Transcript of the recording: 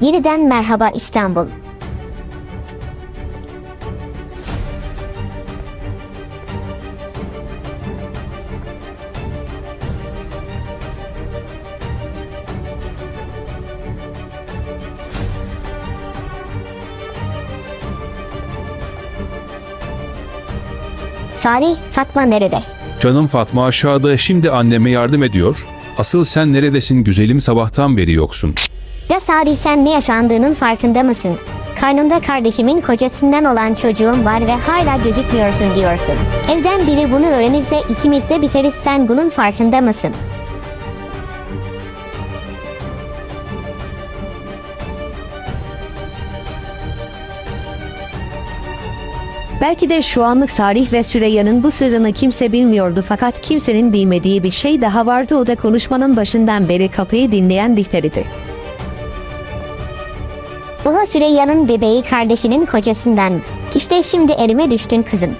Yeniden merhaba İstanbul. Salih, Fatma nerede? Canım Fatma aşağıda şimdi anneme yardım ediyor. Asıl sen neredesin güzelim sabahtan beri yoksun. Ya Salih sen ne yaşandığının farkında mısın? Karnımda kardeşimin kocasından olan çocuğum var ve hala gözükmüyorsun diyorsun. Evden biri bunu öğrenirse ikimiz de biteriz sen bunun farkında mısın? Belki de şu anlık Salih ve Süreyya'nın bu sırrını kimse bilmiyordu fakat kimsenin bilmediği bir şey daha vardı o da konuşmanın başından beri kapıyı dinleyen Bihter Ula Süreyya'nın bebeği kardeşinin kocasından. İşte şimdi elime düştün kızım.